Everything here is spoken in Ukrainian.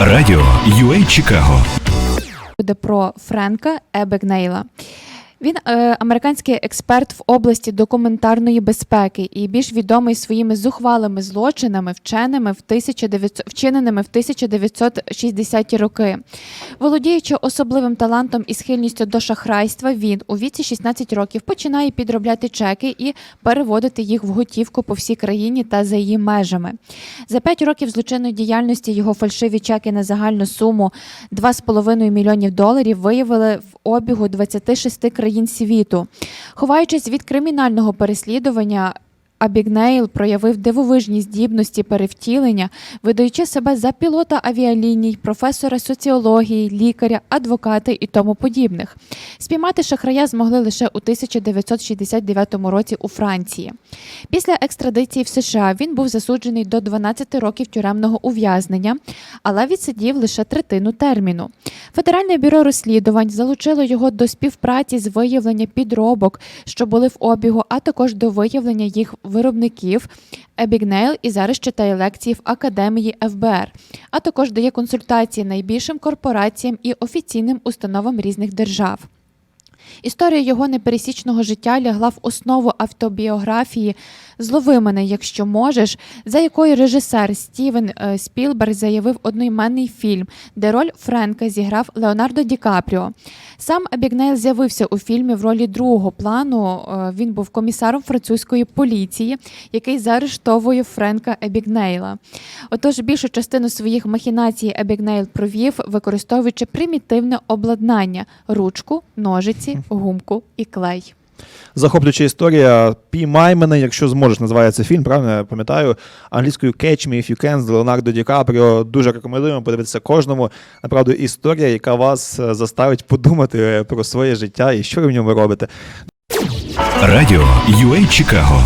Радіо UA Чикаго. буде про Френка Ебекнейла. Він е, американський експерт в області документарної безпеки і більш відомий своїми зухвалими злочинами, вченими в 1900, вчиненими в 1960-ті роки. Володіючи особливим талантом і схильністю до шахрайства, він у віці 16 років починає підробляти чеки і переводити їх в готівку по всій країні та за її межами. За 5 років злочинної діяльності його фальшиві чеки на загальну суму 2,5 мільйонів доларів виявили в обігу 26 країн світу. Ховаючись від кримінального переслідування. Абігнейл проявив дивовижні здібності перевтілення, видаючи себе за пілота авіаліній, професора соціології, лікаря, адвоката і тому подібних. Спіймати шахрая змогли лише у 1969 році у Франції. Після екстрадиції в США він був засуджений до 12 років тюремного ув'язнення, але відсидів лише третину терміну. Федеральне бюро розслідувань залучило його до співпраці з виявлення підробок, що були в обігу, а також до виявлення їх виробників. Ебігнейл і зараз читає лекції в академії ФБР, а також дає консультації найбільшим корпораціям і офіційним установам різних держав. Історія його непересічного життя лягла в основу автобіографії Злови мене, якщо можеш, за якою режисер Стівен е, Спілберг заявив одноіменний фільм, де роль Френка зіграв Леонардо Ді Капріо. Сам Абігнейл з'явився у фільмі в ролі другого плану. Е, Він був комісаром французької поліції, який заарештовує Френка Ебігнейла. Отож, більшу частину своїх махінацій Ебігнейл провів, використовуючи примітивне обладнання: ручку, ножиці, гумку і клей. Захоплююча історія. Піймай мене, якщо зможеш, називається фільм, правильно я пам'ятаю. Англійською Catch Me If You Can з Леонардо Ді Капріо. Дуже рекомендуємо подивитися кожному. Направду, історія, яка вас е, заставить подумати е, про своє життя і що ви в ньому робите. Радіо UA Чикаго.